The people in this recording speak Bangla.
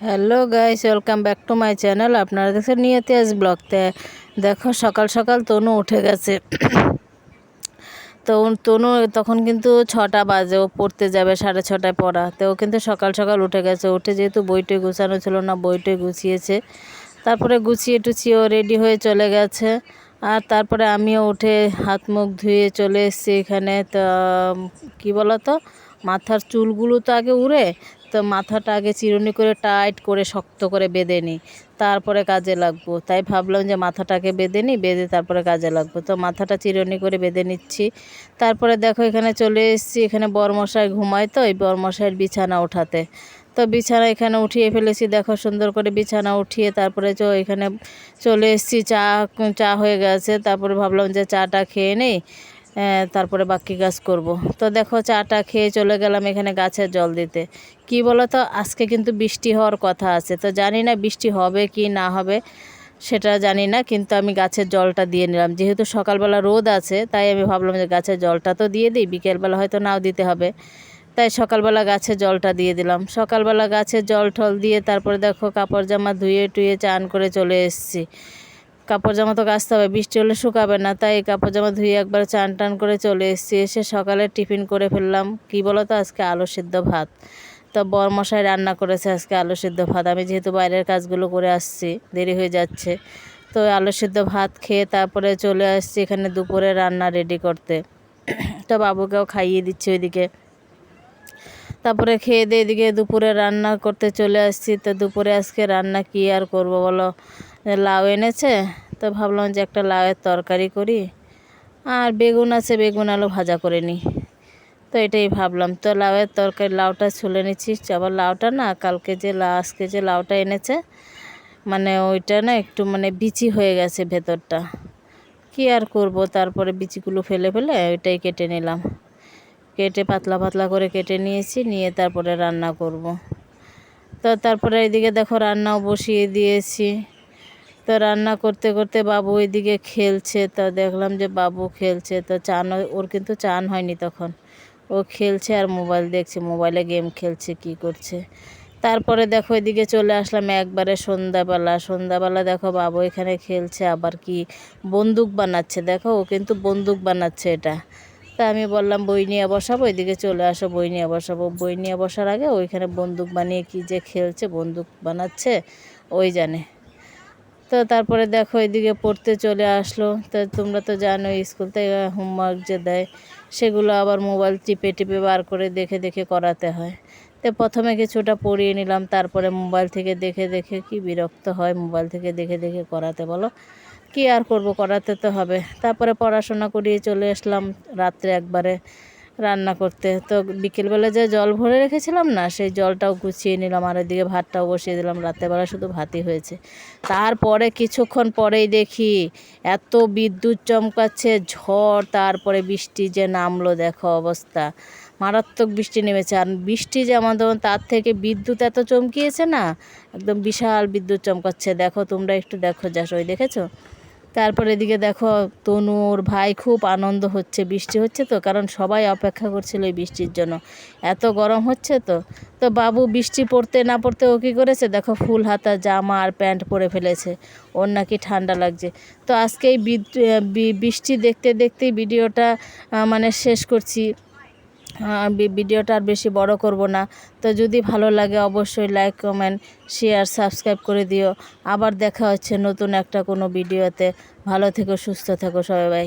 Hello guys welcome back to my channel আপনারা দেখছেন নিয়তি আজ ব্লগতে। দেখো, সকাল সকাল তনু উঠে গেছে। তো তনু তখন কিন্তু ছটা বাজে, ও পড়তে যাবে সাড়ে ছটায় পড়া। তো ও কিন্তু সকাল সকাল উঠে গেছে। উঠে যেহেতু বইটই গুছানো ছিল না বইটই গুছিয়েছে। তারপরে গুছিয়ে টুছিয়ে ও রেডি হয়ে চলে গেছে। আর তারপরে আমিও উঠে হাত মুখ ধুয়ে চলে এসেছি এখানে। তো, কী বলো তো মাথার চুলগুলো তো আগে উড়ে তো মাথাটা আগে চিরুনি করে টাইট করে শক্ত করে বেঁধে নিই তারপরে কাজে লাগবো। তাই ভাবলাম যে মাথাটাকে বেঁধে নিই বেঁধে তারপরে কাজে লাগবো। তো মাথাটা চিরুনি করে বেঁধে নিচ্ছি। তারপরে দেখো এখানে চলে এসেছি। এখানে বরমশাই ঘুমায় তো, এই বরমশাইয়ের বিছানা ওঠাতে। তো বিছানা এখানে উঠিয়ে ফেলেছি। দেখো সুন্দর করে বিছানা উঠিয়ে তারপরে চ, এখানে চলে এসেছি। চা চা হয়ে গেছে। তারপরে ভাবলাম যে চাটা খেয়ে নেই। তারপরে বাকি কাজ করব। তো দেখো চাটা খেয়ে চলে গেলাম এখানে গাছের জল দিতে। কি বলো তো আজকে কিন্তু বৃষ্টি হওয়ার কথা আছে। তো জানি না বৃষ্টি হবে কি না হবে, সেটা জানি না, কিন্তু আমি গাছের জলটা দিয়ে নিলাম। যেহেতু সকালবেলা রোদ আছে, তাই আমি ভাবলাম যে গাছের জলটা তো দিয়ে দিই, বিকেলবেলা হয়তো নাও দিতে হবে। তাই সকালবেলা গাছে জলটা দিয়ে দিলাম। সকালবেলা গাছে জল টল দিয়ে তারপরে দেখো কাপড় জামা ধুয়ে টুয়ে চান করে চলে এসেছি। কাপড় জামা তো কাচতে হবে, বৃষ্টি হলে শুকাবে না, তাই কাপড় জামা ধুয়ে একবার চান টান করে চলে এসেছি। এসে সকালে টিফিন করে ফেললাম, কি বলো তো আজকে আলু সিদ্ধ ভাত। তো বরমশাই রান্না করেছে আজকে আলু সিদ্ধ ভাত। আমি যেহেতু বাইরের কাজগুলো করে আসছি, দেরি হয়ে যাচ্ছে। তো আলু সিদ্ধ ভাত খেয়ে তারপরে চলে আসছি এখানে দুপুরে রান্না রেডি করতে। তো বাবুকেও খাইয়ে দিচ্ছি ওইদিকে। তারপরে খেয়ে দিয়ে এদিকে দুপুরে রান্না করতে চলে আসছি। তো দুপুরে আজকে রান্না কি আর করব বলো? লাউ এনেছে, তো ভাবলাম যে একটা লাউয়ের তরকারি করি। আর বেগুন আছে, বেগুন আলু ভাজা করে নিই। তো এটাই ভাবলাম। তো লাউয়ের তরকারি, লাউটা ছুলে নিচ্ছি। আবার লাউটা না, কালকে যে লা, আজকে যে লাউটা এনেছে মানে ওইটা না একটু মানে বিচি হয়ে গেছে ভেতরটা। কি আর করব? তারপরে বিচিগুলো ফেলে ফেলে ওইটাই কেটে নিলাম। কেটে পাতলা পাতলা করে কেটে নিয়েছি, নিয়ে তারপরে রান্না করব। তো তারপরে এদিকে দেখো রান্নাও বসিয়ে দিয়েছি। তো রান্না করতে করতে বাবু ওইদিকে খেলছে, তো দেখলাম যে বাবু খেলছে, তো চান, ওর কিন্তু চান হয়নি তখন। ও খেলছে আর মোবাইল দেখছে, মোবাইলে গেম খেলছে, কি করছে। তারপরে দেখো এদিকে চলে আসলাম একবারে সন্ধ্যাবেলা। সন্ধ্যাবেলা দেখো বাবু এখানে খেলছে, আবার কি বন্দুক বানাচ্ছে। দেখো ও কিন্তু বন্দুক বানাচ্ছে এটা। তা আমি বললাম, বই নিয়ে বসাবো, এদিকে চলে আসো, বই নিয়ে বসাবো। বই নিয়ে বসার আগে ওইখানে বন্দুক বানিয়ে কি যে খেলছে, বন্দুক বানাচ্ছে, ওই জানে। তো তারপরে দেখো এদিকে পড়তে চলে আসলো। তো তোমরা তো জানো স্কুল থেকে হোমওয়ার্ক যে দেয়, সেগুলো আবার মোবাইল টিপে টিপে বার করে দেখে দেখে করাতে হয়। তো প্রথমে কিছুটা পড়িয়ে নিলাম, তারপরে মোবাইল থেকে দেখে দেখে কি বিরক্ত হয় মোবাইল থেকে দেখে দেখে করাতে বলো। কি আর করব, করাতে তো হবে। তারপরে পড়াশোনা করিয়ে চলে আসলাম রাত্রে একবারে রান্না করতে। তো বিকেলবেলা যে জল ভরে রেখেছিলাম না, সেই জলটাও গুছিয়ে নিলাম আর এদিকে ভাতটাও বসিয়ে দিলাম। রাত্রেবেলা শুধু ভাতই হয়েছে। তারপরে কিছুক্ষণ পরেই দেখি এত বিদ্যুৎ চমকাচ্ছে, ঝড়, তারপরে বৃষ্টি যে নামলো, দেখো অবস্থা। মারাত্মক বৃষ্টি নেমেছে। আর বৃষ্টি যেমন তেমন তার থেকে বিদ্যুৎ এত চমকিয়েছে না, একদম বিশাল বিদ্যুৎ চমকাচ্ছে। দেখো তোমরা একটু দেখো যাস ওই দেখেছ? তারপর এদিকে দেখো তনুর ভাই খুব আনন্দ হচ্ছে, বৃষ্টি হচ্ছে তো, কারণ সবাই অপেক্ষা করছিল এই বৃষ্টির জন্য। এত গরম হচ্ছে তো তো বাবু বৃষ্টি পড়তে না পড়তে ও কী করেছে? দেখো ফুল হাতা, জামা আর প্যান্ট পরে ফেলেছে, ওর নাকি ঠান্ডা লাগছে। তো আজকে এই বৃষ্টি দেখতে দেখতেই ভিডিওটা মানে শেষ করছি। ভিডিওটা আর বেশি বড় করব না। তো যদি ভালো লাগে অবশ্যই লাইক কমেন্ট শেয়ার সাবস্ক্রাইব করে দিও। আবার দেখা হচ্ছে নতুন একটা কোনো ভিডিওতে। ভালো থেকো, সুস্থ থেকো সবাই